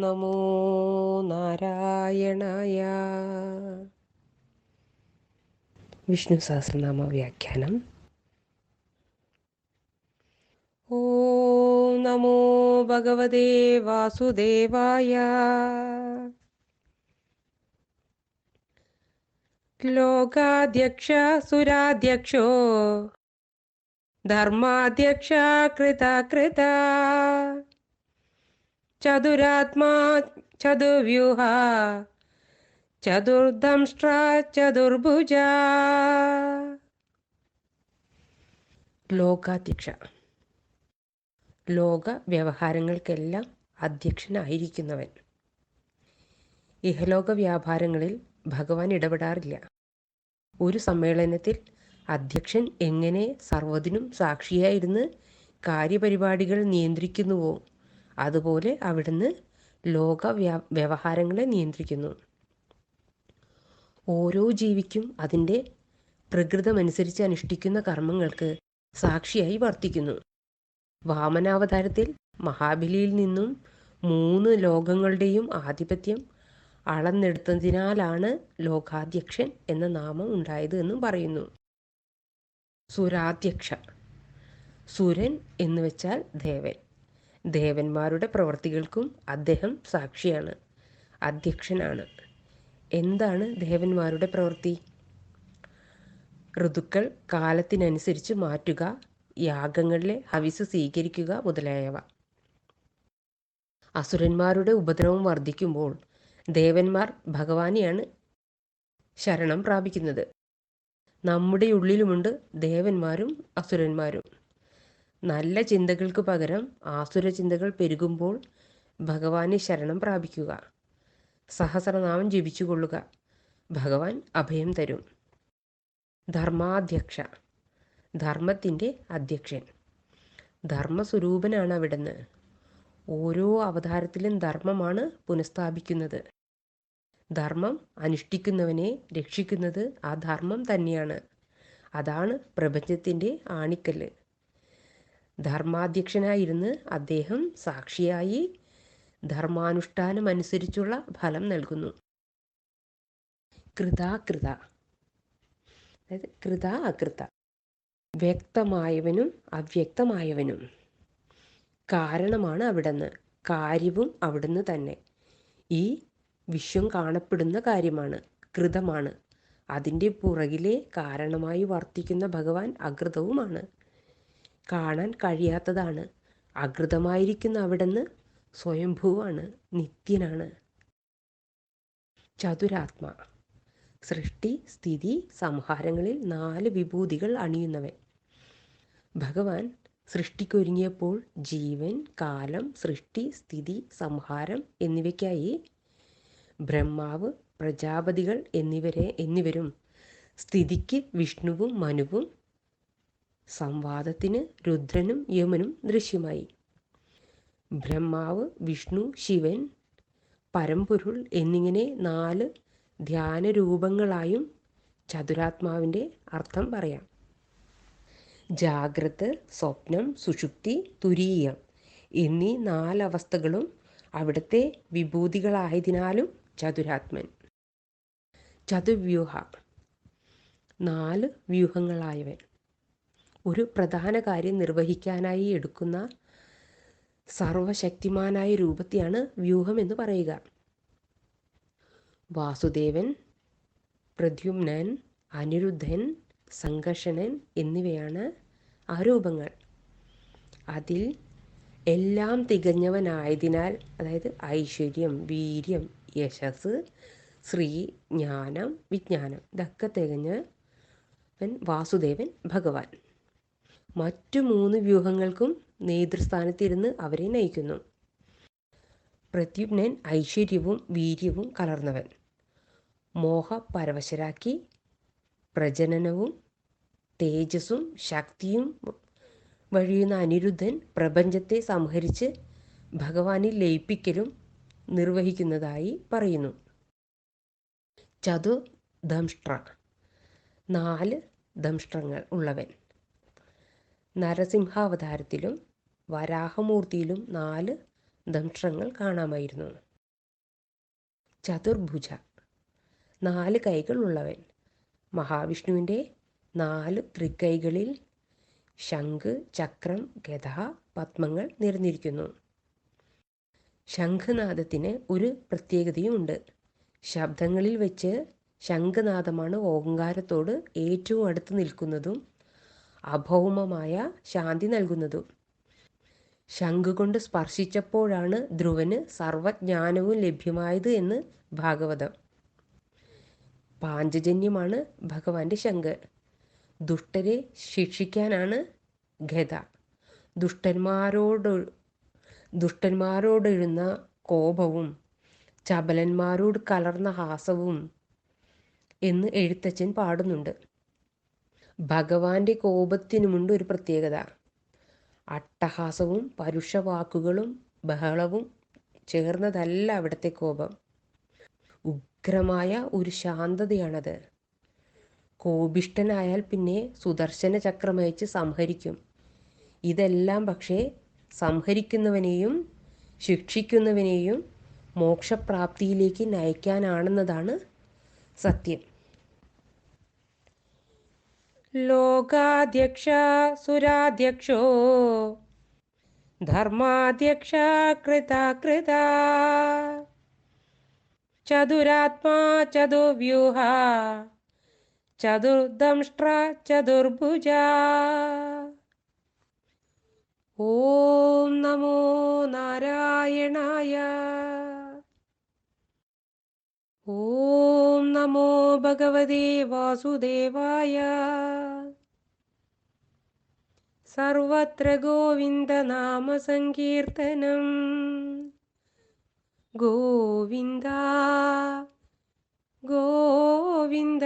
നമോ നാരായണായ. വിഷ്ണു സഹസ്രനാമ വ്യാഖ്യാനം. ഓം നമോ ഭഗവതേ വാസുദേവായ. ലോകാധ്യക്ഷ സുരാധ്യക്ഷോ ധർമാധ്യക്ഷ കൃത ചതുരാത്മാ ചതുർവ്യൂഹ ചതുർദംഷ്ട്ര ചതുർഭുജ. ലോകാധ്യക്ഷ. ലോക വ്യവഹാരങ്ങൾക്കെല്ലാം അധ്യക്ഷനായിരിക്കുന്നവൻ. ഇഹലോക വ്യാപാരങ്ങളിൽ ഭഗവാൻ ഇടപെടാറില്ല. ഒരു സമ്മേളനത്തിൽ അധ്യക്ഷൻ എങ്ങനെ സർവതിനും സാക്ഷിയായിരുന്ന് കാര്യപരിപാടികൾ നിയന്ത്രിക്കുന്നുവോ? അതുപോലെ അവിടുന്ന് ലോക വ്യവഹാരങ്ങളെ നിയന്ത്രിക്കുന്നു. ഓരോ ജീവിക്കും അതിന്റെ പ്രകൃതമനുസരിച്ച് അനുഷ്ഠിക്കുന്ന കർമ്മങ്ങൾക്ക് സാക്ഷിയായി വർത്തിക്കുന്നു. വാമനാവതാരത്തിൽ മഹാബലിയിൽ നിന്നും മൂന്ന് ലോകങ്ങളുടെയും ആധിപത്യം അളന്നെടുത്തതിനാലാണ് ലോകാധ്യക്ഷൻ എന്ന നാമം ഉണ്ടായത് എന്നും പറയുന്നു. സുരാധ്യക്ഷ സുരൻ എന്ന് വെച്ചാൽ ദേവൻ. ദേവന്മാരുടെ പ്രവർത്തികൾക്കും അദ്ദേഹം സാക്ഷിയാണ് അധ്യക്ഷനാണ്. എന്താണ് ദേവന്മാരുടെ പ്രവൃത്തി? ഋതുക്കൾ കാലത്തിനനുസരിച്ച് മാറ്റുക യാഗങ്ങളിലെ ഹവിസ് സ്വീകരിക്കുക മുതലായവ. അസുരന്മാരുടെ ഉപദ്രവം വർദ്ധിക്കുമ്പോൾ ദേവന്മാർ ഭഗവാനെയാണ് ശരണം പ്രാപിക്കുന്നത്. നമ്മുടെ ഉള്ളിലുമുണ്ട് ദേവന്മാരും അസുരന്മാരും. നല്ല ചിന്തകൾക്ക് പകരം ആസുര ചിന്തകൾ പെരുകുമ്പോൾ ഭഗവാനെ ശരണം പ്രാപിക്കുക. സഹസ്രനാമം ജപിച്ചുകൊള്ളുക. ഭഗവാൻ അഭയം തരും. ധർമാധ്യക്ഷ. ധർമ്മത്തിന്റെ അധ്യക്ഷൻ. ധർമ്മസ്വരൂപനാണ് അവിടുന്ന്. ഓരോ അവതാരത്തിലും ധർമ്മമാണ് പുനഃസ്ഥാപിക്കുന്നത്. ധർമ്മം അനുഷ്ഠിക്കുന്നവനെ രക്ഷിക്കുന്നത് ആ ധർമ്മം തന്നെയാണ്. അതാണ് പ്രപഞ്ചത്തിന്റെ ആണിക്കല്ല്. ധർമാധ്യക്ഷനായിരുന്ന് അദ്ദേഹം സാക്ഷിയായി ധർമാനുഷ്ഠാനം അനുസരിച്ചുള്ള ഫലം നൽകുന്നു. കൃതാകൃത അതായത് കൃത അകൃത. വ്യക്തമായവനും അവ്യക്തമായവനും. കാരണമാണ് അവിടുന്ന്. കാര്യവും അവിടുന്ന് തന്നെ. ഈ വിശ്വം കാണപ്പെടുന്ന കാര്യമാണ്. കൃതമാണ്. അതിന്റെ പുറകിലെ കാരണമായി വർത്തിക്കുന്ന ഭഗവാൻ അകൃതവുമാണ്. കാണാൻ കഴിയാത്തതാണ്. അകൃതമായിരിക്കുന്ന അവിടുന്ന് സ്വയംഭൂവാണ് നിത്യനാണ്. ചതുരാത്മ. സൃഷ്ടി സ്ഥിതി സംഹാരങ്ങളിൽ നാല് വിഭൂതികൾ അണിയുന്നവൻ. ഭഗവാൻ സൃഷ്ടിക്കൊരുങ്ങിയപ്പോൾ ജീവൻ കാലം സൃഷ്ടി സ്ഥിതി സംഹാരം എന്നിവയ്ക്കായി ബ്രഹ്മാവ് പ്രജാപതികൾ എന്നിവരെ എന്നിവരും സ്ഥിതിക്ക് വിഷ്ണുവും മനുവും സംവാദത്തിന് രുദ്രനും യമനും ദൃശ്യമായി. ബ്രഹ്മാവ് വിഷ്ണു ശിവൻ പരമ്പൊരുൾ എന്നിങ്ങനെ നാല് ധ്യാന രൂപങ്ങളായും ചതുരാത്മാവിന്റെ അർത്ഥം പറയാം. ജാഗ്രത് സ്വപ്നം സുഷുപ്തി തുരീയം എന്നീ നാലവസ്ഥകളും അവിടുത്തെ വിഭൂതികളായതിനാലും ചതുരാത്മൻ. ചതുർവ്യൂഹ നാല് വ്യൂഹങ്ങളായവൻ. ഒരു പ്രധാന കാര്യം നിർവഹിക്കാനായി എടുക്കുന്ന സർവശക്തിമാനായ രൂപത്തെയാണ് വ്യൂഹം എന്ന് പറയുക. വാസുദേവൻ പ്രദ്യുമ്നൻ അനിരുദ്ധൻ സംഘർഷണൻ എന്നിവയാണ് ആ രൂപങ്ങൾ. അതിൽ എല്ലാം തികഞ്ഞവനായതിനാൽ അതായത് ഐശ്വര്യം വീര്യം യശസ് ശ്രീ ജ്ഞാനം വിജ്ഞാനം ഇതൊക്കെ തികഞ്ഞവൻ വാസുദേവൻ ഭഗവാൻ. മറ്റു മൂന്ന് വ്യൂഹങ്ങൾക്കും നേതൃസ്ഥാനത്തിരുന്ന് അവരെ നയിക്കുന്നു. പ്രത്യുപ്നൻ ഐശ്വര്യവും വീര്യവും കലർന്നവൻ. മോഹ പരവശരാക്കി. പ്രജനനവും തേജസ്സും ശക്തിയും വഴിയുന്ന അനിരുദ്ധൻ പ്രപഞ്ചത്തെ സംഹരിച്ച് ഭഗവാനിൽ ലയിപ്പിക്കലും നിർവഹിക്കുന്നതായി പറയുന്നു. ചതു ദംഷ്ട്ര നാല് ദംഷ്ട്രങ്ങൾ ഉള്ളവൻ. നരസിംഹാവതാരത്തിലും വരാഹമൂർത്തിയിലും നാല് ദംഷ്ട്രങ്ങൾ കാണാമായിരുന്നു. ചതുർഭുജ. നാല് കൈകൾ ഉള്ളവൻ. മഹാവിഷ്ണുവിന്റെ നാല് തൃക്കൈകളിൽ ശംഖ് ചക്രം ഗത പത്മങ്ങൾ നിറഞ്ഞിരിക്കുന്നു. ശംഖനാദത്തിന് ഒരു പ്രത്യേകതയുമുണ്ട്. ശബ്ദങ്ങളിൽ വെച്ച് ശംഖനാദമാണ് ഓങ്കാരത്തോട് ഏറ്റവും അടുത്ത് നിൽക്കുന്നതും അഭൗമമായ ശാന്തി നൽകുന്നതും. ശംഖുകൊണ്ട് സ്പർശിച്ചപ്പോഴാണ് ധ്രുവന് സർവജ്ഞാനവും ലഭ്യമായത് എന്ന് ഭാഗവതം. പാഞ്ചജന്യമാണ് ഭഗവാന്റെ ശംഖ്. ദുഷ്ടരെ ശിക്ഷിക്കാനാണ് ഗത ദുഷ്ടന്മാരോട് ദുഷ്ടന്മാരോടെഴുന്ന കോപവും ചപലന്മാരോട് കലർന്ന ഹാസവും എന്ന് എഴുത്തച്ഛൻ പാടുന്നുണ്ട്. ഭഗവാന്റെ കോപത്തിനുമുണ്ട് ഒരു പ്രത്യേകത. അട്ടഹാസവും പരുഷവാക്കുകളും ബഹളവും ചേർന്നതല്ല അവിടുത്തെ കോപം. ഉഗ്രമായ ഒരു ശാന്തതയാണത്. കോപിഷ്ടനായാൽ പിന്നെ സുദർശന ചക്രമയച്ച് സംഹരിക്കും. ഇതെല്ലാം പക്ഷേ സംഹരിക്കുന്നവനെയും ശിക്ഷിക്കുന്നവനെയും മോക്ഷപ്രാപ്തിയിലേക്ക് നയിക്കാനാണെന്നതാണ് സത്യം. ലോകാധ്യക്ഷ സുരാധ്യക്ഷോ. ധർമാധ്യക്ഷ കൃതാകൃത. ചതുരാത്മാ ചതുർവ്യൂഹ ചതുർദംഷ്ട്ര ചതുർഭുജ. ഓം നമോ നാരായണായ. ഓം നമോ ഭഗവതേ വാസുദേവായ സർവത്ര ഗോവിന്ദനാമസങ്കീർത്തനം ഗോവിന്ദ ഗോവിന്ദ